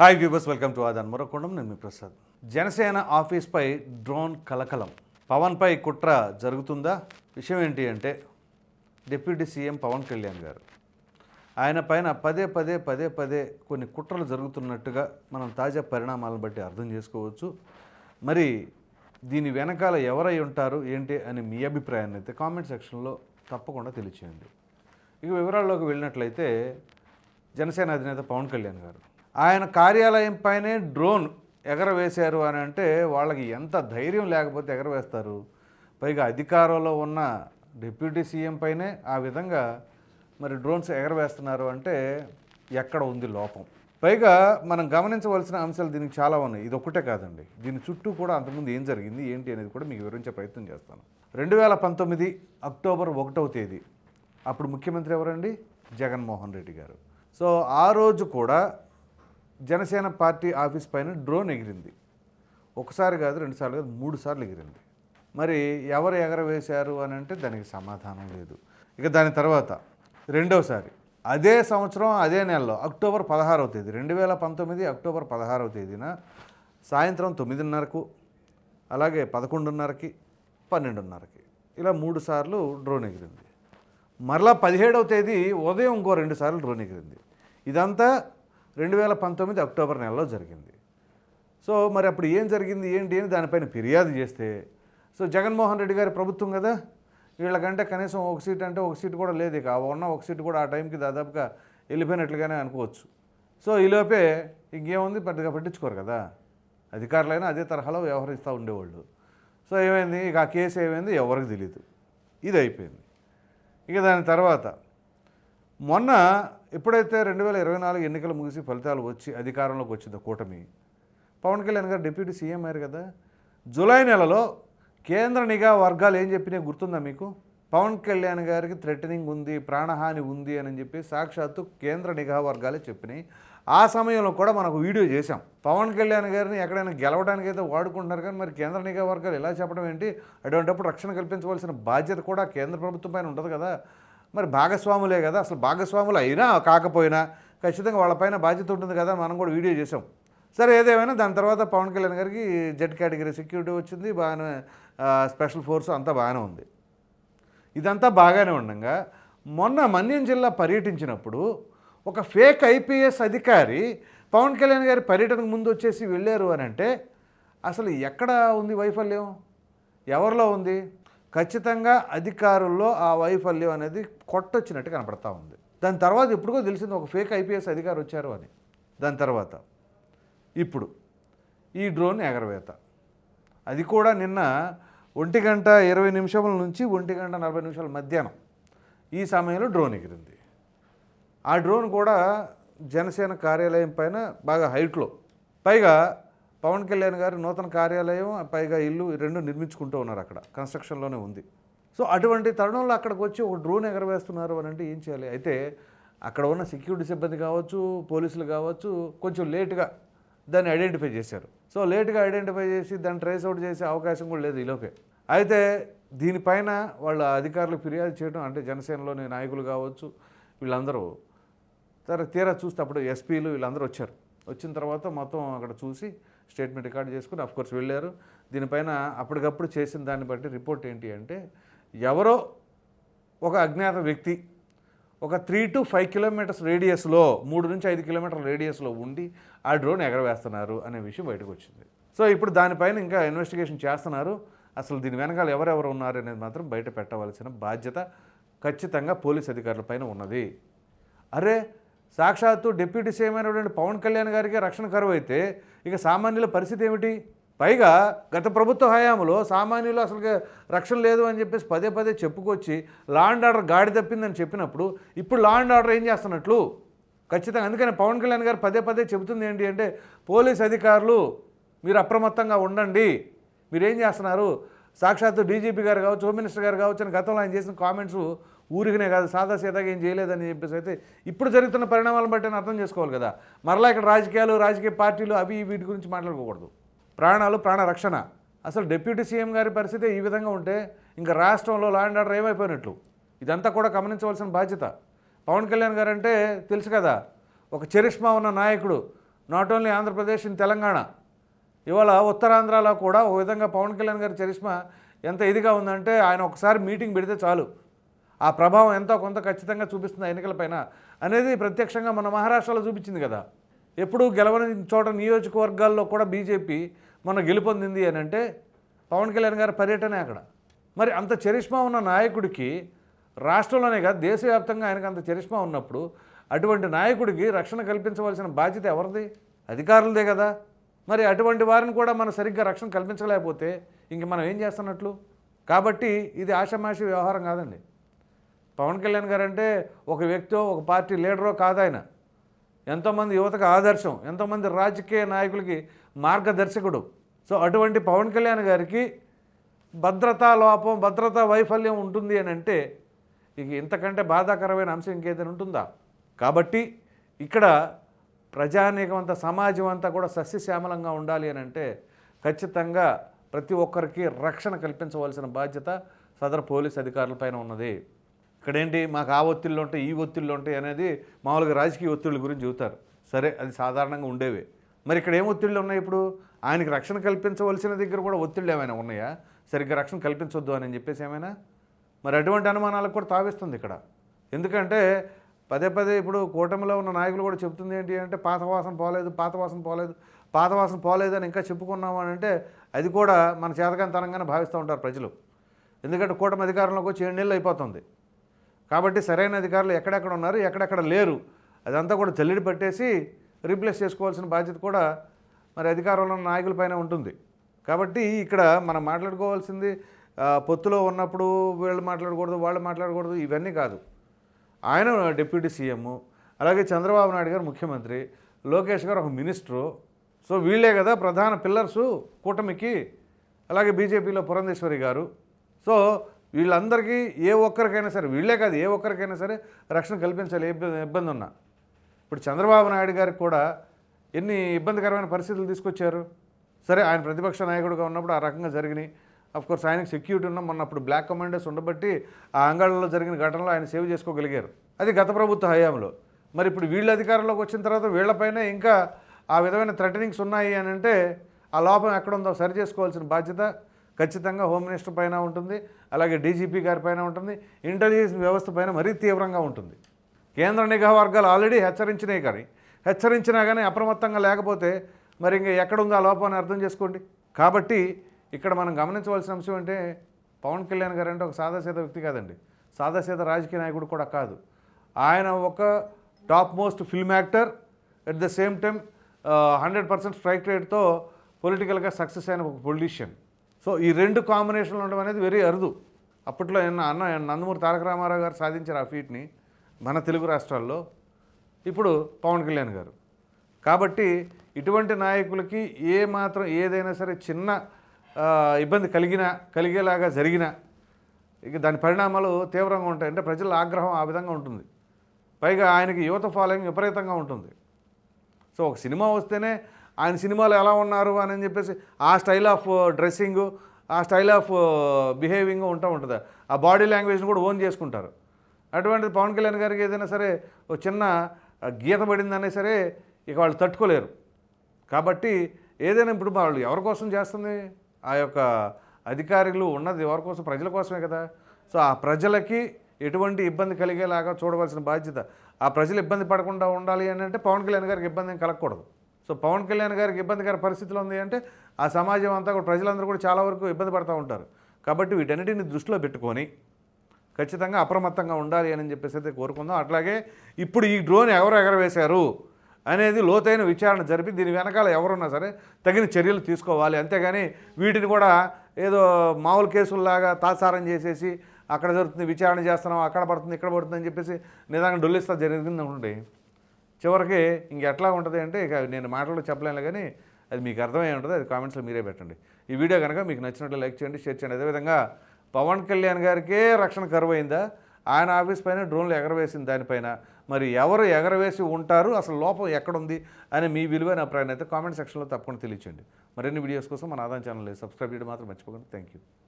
Hi viewers welcome to Aadan మరొకొండం నేను మీ ప్రసాద్. జనసేన ఆఫీస్పై డ్రోన్ కలకలం. పవన్పై కుట్ర జరుగుతుందా? విషయం ఏంటి అంటే డిప్యూటీ సీఎం పవన్ కళ్యాణ్ గారు. ఆయన పైన పదే పదే పదే పదే కొన్ని కుట్రలు జరుగుతున్నట్టుగా మనం తాజా పరిణామాలను బట్టి అర్థం చేసుకోవచ్చు. మరి దీని వెనకాల ఎవరై ఉంటారు ఏంటి అని మీ అభిప్రాయాన్ని అయితే కామెంట్ సెక్షన్లో తప్పకుండా తెలియచేయండి. ఇక వివరాల్లోకి వెళ్ళినట్లయితే జనసేన అధినేత పవన్ కళ్యాణ్ గారు. ఆయన కార్యాలయం పైనే డ్రోన్ ఎగరవేశారు అని అంటే వాళ్ళకి ఎంత ధైర్యం లేకపోతే ఎగరవేస్తారు? పైగా అధికారంలో ఉన్న డిప్యూటీ సీఎం పైనే ఆ విధంగా మరి డ్రోన్స్ ఎగరవేస్తున్నారు అంటే ఎక్కడ ఉంది లోపం? పైగా మనం గమనించవలసిన అంశాలు దీనికి చాలా ఉన్నాయి. ఇది ఒక్కటే కాదండి. దీని చుట్టూ కూడా అంతకుముందు ఏం జరిగింది ఏంటి అనేది కూడా మీకు వివరించే ప్రయత్నం చేస్తాను. రెండు వేల పంతొమ్మిది అక్టోబర్ ఒకటవ తేదీ. అప్పుడు ముఖ్యమంత్రి ఎవరండి? జగన్మోహన్ రెడ్డి గారు. సో ఆ రోజు కూడా జనసేన పార్టీ ఆఫీస్ పైన డ్రోన్ ఎగిరింది. ఒకసారి కాదు రెండు సార్లు కాదు మూడు సార్లు ఎగిరింది. మరి ఎవరు ఎగరవేశారు అని అంటే దానికి సమాధానం లేదు. ఇక దాని తర్వాత రెండవసారి అదే సంవత్సరం అదే నెలలో అక్టోబర్ పదహారవ తేదీ రెండు వేల పంతొమ్మిది అక్టోబర్ పదహారవ తేదీన సాయంత్రం తొమ్మిదిన్నరకు అలాగే పదకొండున్నరకి పన్నెండున్నరకి ఇలా మూడు సార్లు డ్రోన్ ఎగిరింది. మరలా పదిహేడవ తేదీ ఉదయం ఇంకో రెండు సార్లు డ్రోన్ ఎగిరింది. ఇదంతా రెండు వేల పంతొమ్మిది అక్టోబర్ నెలలో జరిగింది. సో మరి అప్పుడు ఏం జరిగింది ఏంటి అని దానిపైన ఫిర్యాదు చేస్తే సో జగన్మోహన్ రెడ్డి గారి ప్రభుత్వం కదా వీళ్ళకంటే కనీసం ఒక సీట్ అంటే ఒక సీట్ కూడా లేదు ఇక. ఉన్న ఒక సీట్ కూడా ఆ టైంకి దాదాపుగా వెళ్ళిపోయినట్లుగానే అనుకోవచ్చు. సో ఈలోపే ఇంకేముంది? పెద్దగా పట్టించుకోరు కదా. అధికారులైనా అదే తరహాలో వ్యవహరిస్తూ ఉండేవాళ్ళు. సో ఏమైంది? ఇక ఆ కేసు ఏమైంది? ఎవరికి తెలియదు ఇది అయిపోయింది. ఇక దాని తర్వాత మొన్న ఎప్పుడైతే రెండు వేల ఇరవై నాలుగు ఎన్నికలు ముగిసి ఫలితాలు వచ్చి అధికారంలోకి వచ్చిందో కూటమి పవన్ కళ్యాణ్ గారు డిప్యూటీ సీఎం అయ్యారు కదా. జూలై నెలలో కేంద్ర నిఘా వర్గాలు ఏం చెప్పినా గుర్తుందా మీకు? పవన్ కళ్యాణ్ గారికి థ్రెటనింగ్ ఉంది ప్రాణహాని ఉంది అని చెప్పి సాక్షాత్తు కేంద్ర నిఘా వర్గాలే చెప్పినాయి. ఆ సమయంలో కూడా మనకు వీడియో చేశాం. పవన్ కళ్యాణ్ గారిని ఎక్కడైనా గెలవడానికి అయితే వాడుకుంటున్నారు కానీ మరి కేంద్ర నిఘా వర్గాలు ఎలా చెప్పడం ఏంటి? అటువంటిప్పుడు రక్షణ కల్పించవలసిన బాధ్యత కూడా కేంద్ర ప్రభుత్వం పైన ఉంటుంది కదా. మరి భాగస్వాములే కదా అసలు భాగస్వాములు అయినా కాకపోయినా ఖచ్చితంగా వాళ్ళపైన బాధ్యత ఉంటుంది కదా మనం కూడా వీడియో చేసాం సరే ఏదేమైనా దాని తర్వాత పవన్ కళ్యాణ్ గారికి జెడ్ కేటగిరీ సెక్యూరిటీ వచ్చింది బాగానే స్పెషల్ ఫోర్స్ అంతా బాగానే ఉంది. ఇదంతా బాగానే ఉండగా మొన్న మన్యం జిల్లా పర్యటించినప్పుడు ఒక ఫేక్ ఐపీఎస్ అధికారి పవన్ కళ్యాణ్ గారి పర్యటనకు ముందు వచ్చేసి వెళ్ళారు అని అంటే అసలు ఎక్కడ ఉంది వైఫల్యం? ఎవరిలో ఉంది? ఖచ్చితంగా అధికారుల్లో ఆ వైఫల్యం అనేది కొట్టొచ్చినట్టు కనపడతా ఉంది. దాని తర్వాత ఎప్పుడుకో తెలిసింది ఒక ఫేక్ ఐపీఎస్ అధికారి వచ్చారు అని. దాని తర్వాత ఇప్పుడు ఈ డ్రోన్ ఎగరవేత. అది కూడా నిన్న ఒంటి గంట ఇరవై నిమిషముల నుంచి ఒంటి గంట నలభై నిమిషాల మధ్యాహ్నం ఈ సమయంలో డ్రోన్ ఎగిరింది. ఆ డ్రోన్ కూడా జనసేన కార్యాలయం పైన బాగా హైట్లో. పైగా పవన్ కళ్యాణ్ గారు నూతన కార్యాలయం పైగా ఇల్లు రెండు నిర్మించుకుంటూ ఉన్నారు అక్కడ. కన్స్ట్రక్షన్లోనే ఉంది. సో అటువంటి తరుణంలో అక్కడికి వచ్చి ఒక డ్రోన్ ఎగరవేస్తున్నారు అని అంటే ఏం చేయాలి? అయితే అక్కడ ఉన్న సెక్యూరిటీ సిబ్బంది కావచ్చు పోలీసులు కావచ్చు కొంచెం లేటుగా దాన్ని ఐడెంటిఫై చేశారు. సో లేటుగా ఐడెంటిఫై చేసి దాన్ని ట్రేస్ అవుట్ చేసే అవకాశం కూడా లేదు ఈలోపే. అయితే దీనిపైన వాళ్ళ అధికారులు ఫిర్యాదు చేయడం అంటే జనసేనలోని నాయకులు కావచ్చు వీళ్ళందరూ తీరా చూస్తే అప్పుడు ఎస్పీలు వీళ్ళందరూ వచ్చారు. వచ్చిన తర్వాత మొత్తం అక్కడ చూసి స్టేట్మెంట్ రికార్డ్ చేసుకుని అఫ్కోర్స్ వెళ్ళారు. దీనిపైన అప్పటికప్పుడు చేసిన దాన్ని బట్టి రిపోర్ట్ ఏంటి అంటే ఎవరో ఒక అజ్ఞాత వ్యక్తి ఒక త్రీ టు ఫైవ్ కిలోమీటర్స్ రేడియస్లో మూడు నుంచి ఐదు కిలోమీటర్ల రేడియస్లో ఉండి ఆ డ్రోన్ ఎగరవేస్తున్నారు అనే విషయం బయటకు వచ్చింది. సో ఇప్పుడు దానిపైన ఇంకా ఇన్వెస్టిగేషన్ చేస్తున్నారు. అసలు దీని వెనకాల ఎవరెవరు ఉన్నారు అనేది మాత్రం బయట పెట్టవలసిన బాధ్యత ఖచ్చితంగా పోలీస్ అధికారుల పైన ఉన్నది. అరే సాక్షాత్తు డిప్యూటీ సీఎం అయినటువంటి పవన్ కళ్యాణ్ గారికి రక్షణ కరువు అయితే ఇక సామాన్యుల పరిస్థితి ఏమిటి? పైగా గత ప్రభుత్వ హయాంలో సామాన్యులు అసలు రక్షణ లేదు అని చెప్పేసి పదే పదే చెప్పుకొచ్చి లా అండ్ ఆర్డర్ గాడి తప్పిందని చెప్పినప్పుడు ఇప్పుడు లా అండ్ ఆర్డర్ ఏం చేస్తున్నట్లు? ఖచ్చితంగా అందుకని పవన్ కళ్యాణ్ గారు పదే పదే చెబుతుంది ఏంటి అంటే పోలీస్ అధికారులు మీరు అప్రమత్తంగా ఉండండి. మీరేం చేస్తున్నారు? సాక్షాత్తు డీజీపీ గారు కావచ్చు హోమ్ మినిస్టర్ గారు కావచ్చు అని గతంలో ఆయన చేసిన కామెంట్స్ ఊరికనే కాదు సాదా సీదాగా ఏం చేయలేదని చెప్పేసి అయితే ఇప్పుడు జరుగుతున్న పరిణామాలను బట్టి అర్థం చేసుకోవాలి కదా. మరలా ఇక్కడ రాజకీయాలు రాజకీయ పార్టీలు అవి వీటి గురించి మాట్లాడుకోకూడదు. ప్రాణాలు ప్రాణ రక్షణ. అసలు డిప్యూటీ సీఎం గారి పరిస్థితి ఈ విధంగా ఉంటే ఇంకా రాష్ట్రంలో లా అండ్ ఆర్డర్ ఏమైపోయినట్లు? ఇదంతా కూడా గమనించవలసిన బాధ్యత. పవన్ కళ్యాణ్ గారు అంటే తెలుసు కదా ఒక చరిష్మా ఉన్న నాయకుడు not only Andhra Pradesh in Telangana. ఇవాళ ఉత్తరాంధ్రలో కూడా ఒక విధంగా పవన్ కళ్యాణ్ గారి చరిష్మా ఎంత ఇదిగా ఉందంటే ఆయన ఒకసారి మీటింగ్ పెడితే చాలు. ఆ ప్రభావం ఎంతో కొంత ఖచ్చితంగా చూపిస్తుంది ఎన్నికలపైన అనేది ప్రత్యక్షంగా మన మహారాష్ట్రలో చూపించింది కదా. ఎప్పుడు గెలవని చోట నియోజకవర్గాల్లో కూడా బీజేపీ మన గెలుపొందింది అని అంటే పవన్ కళ్యాణ్ గారి పర్యటనే అక్కడ. మరి అంత చరిష్మా ఉన్న నాయకుడికి రాష్ట్రంలోనే కాదు దేశవ్యాప్తంగా ఆయనకు అంత చరిష్మా ఉన్నప్పుడు అటువంటి నాయకుడికి రక్షణ కల్పించవలసిన బాధ్యత ఎవరిది? అధికారులదే కదా. మరి అటువంటి వారిని కూడా మనం సరిగ్గా రక్షణ కల్పించలేకపోతే ఇంక మనం ఏం చేస్తున్నట్లు? కాబట్టి ఇది ఆషమాషి వ్యవహారం కాదండి. పవన్ కళ్యాణ్ గారు అంటే ఒక వ్యక్తో ఒక పార్టీ లీడరో కాదు ఆయన ఎంతోమంది యువతకు ఆదర్శం ఎంతోమంది రాజకీయ నాయకులకి మార్గదర్శకుడు. సో అటువంటి పవన్ కళ్యాణ్ గారికి భద్రతా లోపం భద్రతా వైఫల్యం ఉంటుంది అని అంటే ఇక ఇంతకంటే బాధాకరమైన అంశం ఇంకేదైనా ఉంటుందా? కాబట్టి ఇక్కడ ప్రజానీకం అంతా సమాజం అంతా కూడా సస్యశ్యామలంగా ఉండాలి అని అంటే ఖచ్చితంగా ప్రతి ఒక్కరికి రక్షణ కల్పించవలసిన బాధ్యత సదరు పోలీస్ అధికారులపైన ఉన్నది. ఇక్కడేంటి? మాకు ఆ ఒత్తిళ్ళు ఉంటాయి ఈ ఒత్తిళ్ళు ఉంటాయి అనేది మామూలుగా రాజకీయ ఒత్తిళ్ళ గురించి చెబుతారు సరే అది సాధారణంగా ఉండేవే. మరి ఇక్కడ ఏం ఒత్తిళ్ళు ఉన్నాయి ఇప్పుడు? ఆయనకి రక్షణ కల్పించవలసిన దగ్గర కూడా ఒత్తిళ్ళు ఏమైనా ఉన్నాయా? సరిగ్గా రక్షణ కల్పించొద్దు అని చెప్పేసి ఏమైనా? మరి అటువంటి అనుమానాలకు కూడా తావిస్తుంది ఇక్కడ. ఎందుకంటే పదే పదే ఇప్పుడు కూటమిలో ఉన్న నాయకులు కూడా చెప్తుంది ఏంటి అంటే పాత వాసన పోలేదు పాతవాసన పోలేదు పాత వాసన పోలేదు అని ఇంకా చెప్పుకున్నాము అని అంటే అది కూడా మన చేతకంతనంగానే భావిస్తూ ఉంటారు ప్రజలు. ఎందుకంటే కూటమి అధికారంలోకి వచ్చి ఏడు నెలలు అయిపోతుంది. కాబట్టి సరైన అధికారులు ఎక్కడెక్కడ ఉన్నారు ఎక్కడెక్కడ లేరు అదంతా కూడా జల్లెడి పట్టేసి రీప్లేస్ చేసుకోవాల్సిన బాధ్యత కూడా మరి అధికారంలో ఉన్న నాయకులపైన ఉంటుంది. కాబట్టి ఇక్కడ మనం మాట్లాడుకోవాల్సింది పొత్తులో ఉన్నప్పుడు వీళ్ళు మాట్లాడకూడదు వాళ్ళు మాట్లాడకూడదు ఇవన్నీ కాదు. ఆయన డిప్యూటీ సీఎం అలాగే చంద్రబాబు నాయుడు గారు ముఖ్యమంత్రి లోకేష్ గారు ఒక మినిస్టరు. సో వీళ్ళే కదా ప్రధాన పిల్లర్సు కూటమికి అలాగే బీజేపీలో పురంధేశ్వరి గారు. సో వీళ్ళందరికీ ఏ ఒక్కరికైనా సరే వీళ్ళే కాదు ఏ ఒక్కరికైనా సరే రక్షణ కల్పించాలి ఏ ఇబ్బంది ఇబ్బంది ఉన్నా. ఇప్పుడు చంద్రబాబు నాయుడు గారికి కూడా ఎన్ని ఇబ్బందికరమైన పరిస్థితులు తీసుకొచ్చారు? సరే ఆయన ప్రతిపక్ష నాయకుడిగా ఉన్నప్పుడు ఆ రకంగా జరిగినాయి. కోర్స్ ఆయనకు సెక్యూరిటీ ఉన్న మొన్న అప్పుడు బ్లాక్ కమాండర్స్ ఉండబట్టి ఆ అంగాళ్ళలో జరిగిన ఘటనలో ఆయన సేవ్ చేసుకోగలిగారు. అది గత ప్రభుత్వ హయాంలో. మరి ఇప్పుడు వీళ్ళ అధికారంలోకి వచ్చిన తర్వాత వీళ్ళపైన ఇంకా ఆ విధమైన థ్రెటనింగ్స్ ఉన్నాయి అని అంటే ఆ లోపం ఎక్కడుందో సరి చేసుకోవాల్సిన బాధ్యత ఖచ్చితంగా హోమ్ మినిస్టర్ పైన ఉంటుంది అలాగే డీజీపీ గారి పైన ఉంటుంది ఇంటెలిజెన్స్ వ్యవస్థ పైన మరీ తీవ్రంగా ఉంటుంది. కేంద్ర నిఘా వర్గాలు ఆల్రెడీ హెచ్చరించినాయి కానీ హెచ్చరించినా కానీ అప్రమత్తంగా లేకపోతే మరి ఇంకా ఎక్కడుందో ఆ లోపాన్ని అర్థం చేసుకోండి. కాబట్టి ఇక్కడ మనం గమనించవలసిన అంశం అంటే పవన్ కళ్యాణ్ గారు అంటే ఒక సాదాసీద వ్యక్తి కాదండి. సాదాసీద రాజకీయ నాయకుడు కూడా కాదు. ఆయన ఒక top most film actor at the same time hundred percent strike రేట్తో పొలిటికల్గా సక్సెస్ అయిన ఒక పొలిటీషియన్. సో ఈ రెండు కాంబినేషన్లు ఉండడం అనేది వెరీ అరుదు. అప్పట్లో ఎన్న అన్న నందమూరి తారక రామారావు గారు సాధించారు ఆ ఫీట్ని మన తెలుగు రాష్ట్రాల్లో. ఇప్పుడు పవన్ కళ్యాణ్ గారు. కాబట్టి ఇటువంటి నాయకులకి ఏ మాత్రం ఏదైనా సరే చిన్న ఇబ్బంది కలిగినా కలిగేలాగా జరిగినా ఇక దాని పరిణామాలు తీవ్రంగా ఉంటాయి. అంటే ప్రజల ఆగ్రహం ఆ విధంగా ఉంటుంది. పైగా ఆయనకి యువత ఫాలోయింగ్ విపరీతంగా ఉంటుంది. సో ఒక సినిమా వస్తేనే ఆయన సినిమాలు ఎలా ఉన్నారు అని చెప్పేసి ఆ స్టైల్ ఆఫ్ డ్రెస్సింగ్ ఆ స్టైల్ ఆఫ్ బిహేవింగ్ ఉంటా ఉంటుంది. ఆ బాడీ లాంగ్వేజ్ని కూడా ఓన్ చేసుకుంటారు. అటువంటిది పవన్ కళ్యాణ్ గారికి ఏదైనా సరే ఒక చిన్న గీత పడిందనే సరే ఇక వాళ్ళు తట్టుకోలేరు. కాబట్టి ఏదైనా ఇప్పుడు వాళ్ళు ఎవరి కోసం చేస్తుంది? ఆ యొక్క అధికారులు ఉన్నది ఎవరి కోసం? ప్రజల కోసమే కదా. సో ఆ ప్రజలకి ఎటువంటి ఇబ్బంది కలిగేలాగా చూడవలసిన బాధ్యత. ఆ ప్రజలు ఇబ్బంది పడకుండా ఉండాలి అని అంటే పవన్ కళ్యాణ్ గారికి ఇబ్బంది కలగకూడదు. సో పవన్ కళ్యాణ్ గారికి ఇబ్బందికర పరిస్థితులు ఉంది అంటే ఆ సమాజం అంతా కూడా ప్రజలందరూ కూడా చాలా వరకు ఇబ్బంది పడుతూ ఉంటారు. కాబట్టి వీటన్నిటిని దృష్టిలో పెట్టుకొని ఖచ్చితంగా అప్రమత్తంగా ఉండాలి అని చెప్పేసి అయితే కోరుకుందాం. అట్లాగే ఇప్పుడు ఈ డ్రోన్ ఎవరు ఎగరవేశారు అనేది లోతైన విచారణ జరిపి దీని వెనకాల ఎవరున్నా సరే తగిన చర్యలు తీసుకోవాలి. అంతేగాని వీటిని కూడా ఏదో మామూలు కేసుల్లాగా తాత్సారం చేసేసి అక్కడ జరుగుతుంది విచారణ చేస్తున్నాం అక్కడ పడుతుంది ఇక్కడ పడుతుంది అని చెప్పేసి నిదానంగా డొల్లిస్తా జరిగింది ఉండే. చివరికి ఇంకెట్లా ఉంటుంది అంటే ఇక నేను మాటలు చెప్పలేను కానీ అది మీకు అర్థమై ఉంటుంది అది కామెంట్స్లో మీరే పెట్టండి. ఈ వీడియో కనుక మీకు నచ్చినట్లు లైక్ చేయండి షేర్ చేయండి. అదేవిధంగా పవన్ కళ్యాణ్ గారికే రక్షణ కరువు అయిందా ఆయన ఆఫీస్ పైన డ్రోన్లు ఎగరవేసింది దానిపైన. మరి ఎవరు ఎగరవేసి ఉంటారు? అసలు లోపం ఎక్కడుంది? అని మీ విలువైన అభిప్రాయం అయితే కామెంట్ సెక్షన్లో తప్పకుండా తెలియచండి మరిన్ని వీడియోస్ కోసం మన ఆదాయం ఛానల్ సబ్స్క్రైబ్ చేయడం మాత్రం మర్చిపోకండి. Thank you